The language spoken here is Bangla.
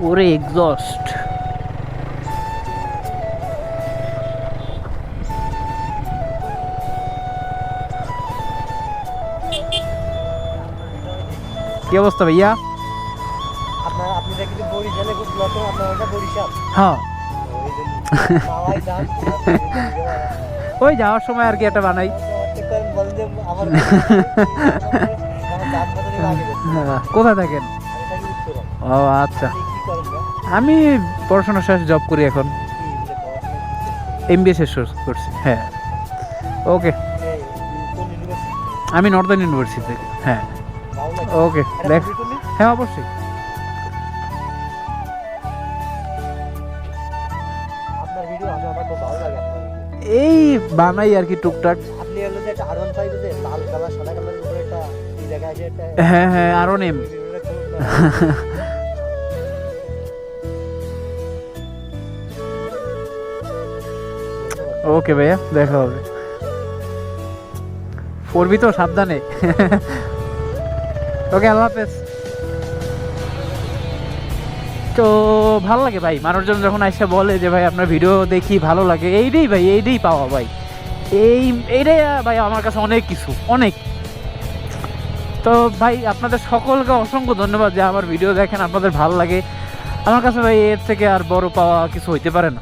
ওরে এক্সস্ট কি অবস্থা ভাইয়া? আপনার আপনি দেখি বরিশালে খুব লতো আপনার ওটা বরিশাল। হ্যাঁ। ওই যাওয়ার সময় আর কি একটা বানাই। কোথায় থাকেন? ও আচ্ছা। আমি পড়াশোনা শেষ জব করি এখন। কি যে পড়াশোনা এম বি শেষ করছি হ্যাঁ। ওকে আমি নর্দার্ন ইউনিভার্সিটি হ্যাঁ। ওকে দেখ হ্যাঁ অবশ্যই। এই ভিডিও আর কি টুকটাক। হ্যাঁ হ্যাঁ আপনার video। ওকে ভাইয়া, দেখা হবে। পড়বি তো, সাবধানে। ওকে আল্লাহ হাফেজ। তো ভালো লাগে ভাই, মানুষজন যখন এসে বলে যে, ভাই, আপনার ভিডিও দেখি ভালো লাগে। এইটাই ভাই এইটাই পাওয়া ভাই। এই এইটাই ভাই, আমার কাছে অনেক কিছু, অনেক। তো ভাই, আপনাদের সকলকে অসংখ্য ধন্যবাদ যে, আমার ভিডিও দেখেন, আপনাদের ভালো লাগে। আমার কাছে ভাই, এর থেকে আর বড় পাওয়া কিছু হইতে পারে না।